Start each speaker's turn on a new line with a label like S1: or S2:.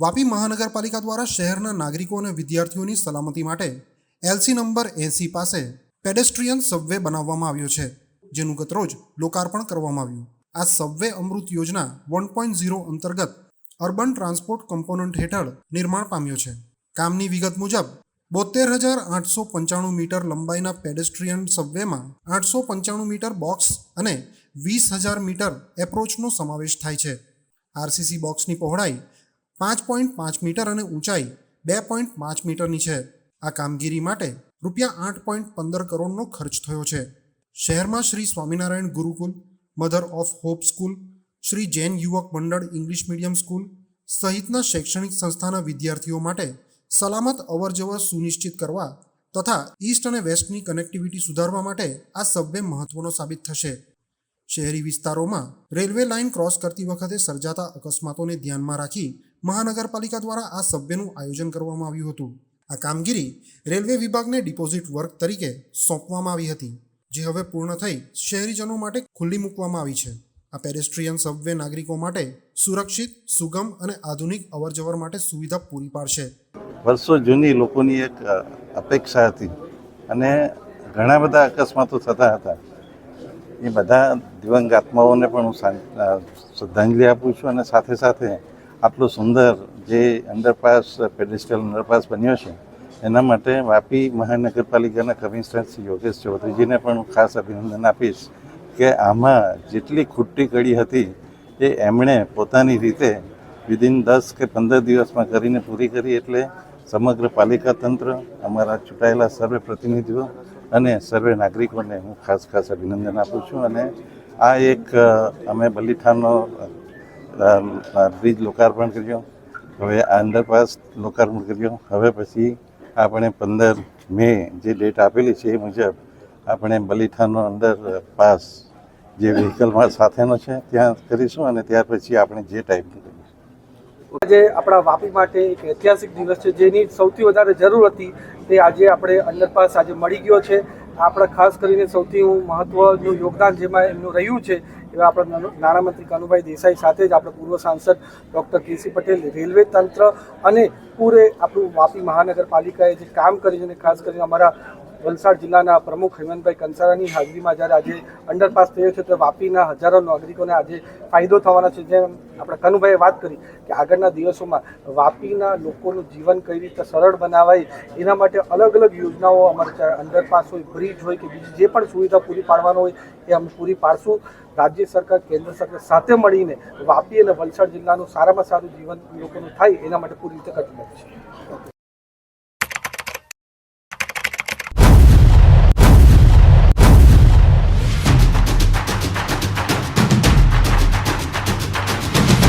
S1: વાપી મહાનગરપાલિકા દ્વારા શહેરના નાગરિકો અને વિદ્યાર્થીઓની સલામતી માટે એલસી નંબર એસી પાસે પેડેસ્ટ્રીયન સબવે બનાવવામાં આવ્યો છે, જેનું ગતરોજ લોકાર્પણ કરવામાં આવ્યું. આ subway Amrut Yojana one point zero અંતર્ગત અર્બન ટ્રાન્સપોર્ટ કમ્પોનન્ટ હેઠળ નિર્માણ પામ્યો છે. કામની વિગત મુજબ, બોતેર હજાર આઠસો પંચાણું મીટર લંબાઈના પેડેસ્ટ્રીયન સબવેમાં આઠસો પંચાણું મીટર બોક્સ અને વીસ હજાર મીટર એપ્રોચનો સમાવેશ થાય છે. આરસીસી બોક્સની પહોળાઈ પાંચ પોઈન્ટ પાંચ મીટર અને ઊંચાઈ બે પોઈન્ટ પાંચ મીટરની છે. આ કામગીરી માટે રૂપિયા આઠ પોઈન્ટ પંદર કરોડનો ખર્ચ થયો છે. શહેરમાં Shri Swaminarayan Gurukul mother of hope school Shri Jain Yuvak Mandal English medium school સહિતના શૈક્ષણિક સંસ્થાના વિદ્યાર્થીઓ માટે સલામત અવરજવર સુનિશ્ચિત કરવા તથા ઈસ્ટ અને વેસ્ટની કનેક્ટિવિટી સુધારવા માટે આ સબવે મહત્વનો સાબિત થશે. શહેરી વિસ્તારોમાં રેલવે લાઇન ક્રોસ કરતી વખતે સર્જાતા અકસ્માતોને ધ્યાનમાં રાખી મહાનગરપાલિકા દ્વારા આ સભ્યનું આયોજન કરવામાં આવ્યું હતું. આ કામગીરી રેલવે વિભાગને ડિપોઝિટ વર્ક તરીકે સોંપવામાં આવી હતી, જે હવે પૂર્ણ થઈ શહેરીજનો માટે ખુલ્લી મૂકવામાં આવી છે. આ પેડેસ્ટ્રીયન સબવે નાગરિકો માટે સુરક્ષિત, સુગમ અને આધુનિક અવરજવર માટે સુવિધા પૂરી પાડશે.
S2: વર્ષો જૂની લોકોની એક અપેક્ષા હતી અને ઘણા બધા અકસ્માતો થતા હતા. એ બધા દિવંગ આત્માઓને પણ હું શ્રદ્ધાંજલિ આપું છું અને સાથે સાથે આટલું સુંદર જે અંડરપાસ પેડિસ્ટલ અંડરપાસ બન્યો છે, એના માટે વાપી મહાનગરપાલિકાના કમિશનર શ્રી યોગેશ ચૌધરીજીને પણ હું ખાસ અભિનંદન આપીશ કે આમાં જેટલી ખૂટતી કડી હતી, એ એમણે પોતાની રીતે વિધિન દસ કે પંદર દિવસમાં કરીને પૂરી કરી એટલે સમગ્ર પાલિકા તંત્ર, અમારા ચૂંટાયેલા સર્વે પ્રતિનિધિઓ અને સર્વે નાગરિકોને હું ખાસ ખાસ અભિનંદન આપું છું અને આ એક અમે બલીઠાનો બ્રિજ લોકાર્પણ કર્યો. હવે અંડરપાસ લોકાર્પણ કર્યો. હવે પછી આપણે પંદર મે જે ડેટ આપેલી છે એ મુજબ આપણે બલીઠાનો અંદર પાસ જે વ્હીકલમાં સાથેનો છે, ત્યાં કરીશું અને ત્યાર પછી આપણે જે ટાઈપનું કરીશું.
S3: આજે આપણા વાપી માટે એક ઐતિહાસિક દિવસ છે. જેની સૌથી વધારે જરૂર હતી તે આજે આપણે અંડરપાસ આજે મળી ગયો છે. આપણા ખાસ કરીને સૌથી મહત્વનું યોગદાન જેમાં એમનું રહ્યું છે, એવા આપણા નાણા- નાણામંત્રી કનુભાઈ દેસાઈ સાથે જ આપણા પૂર્વ સાંસદ ડૉક્ટર કેસી પટેલ, રેલવે તંત્ર અને પૂરે આપણું વાપી મહાનગરપાલિકાએ જે કામ કર્યું છે ખાસ કરીને અમારા વલસાડ જિલ્લાના પ્રમુખ હેમંતભાઈ કંસારાની હાજરીમાં જ્યારે આજે અંડરપાસ થયો છે, તો વાપીના હજારો નાગરિકોને આજે ફાયદો થવાનો છે. જેમ આપણે કનુભાઈએ વાત કરી કે આગળના દિવસોમાં વાપીના લોકોનું જીવન કઈ રીતે સરળ બનાવાય, એના માટે અલગ અલગ યોજનાઓ અમારે અંડરપાસ હોય, બ્રિજ હોય કે બીજી જે પણ સુવિધા પૂરી પાડવાનો હોય, એ અમે પૂરી પાડશું. રાજ્ય સરકાર, કેન્દ્ર સરકાર સાથે મળીને વાપી અને વલસાડ જિલ્લાનું સારામાં સારું જીવન લોકોનું થાય, એના માટે પૂરી રીતે કટિબદ્ધ છે.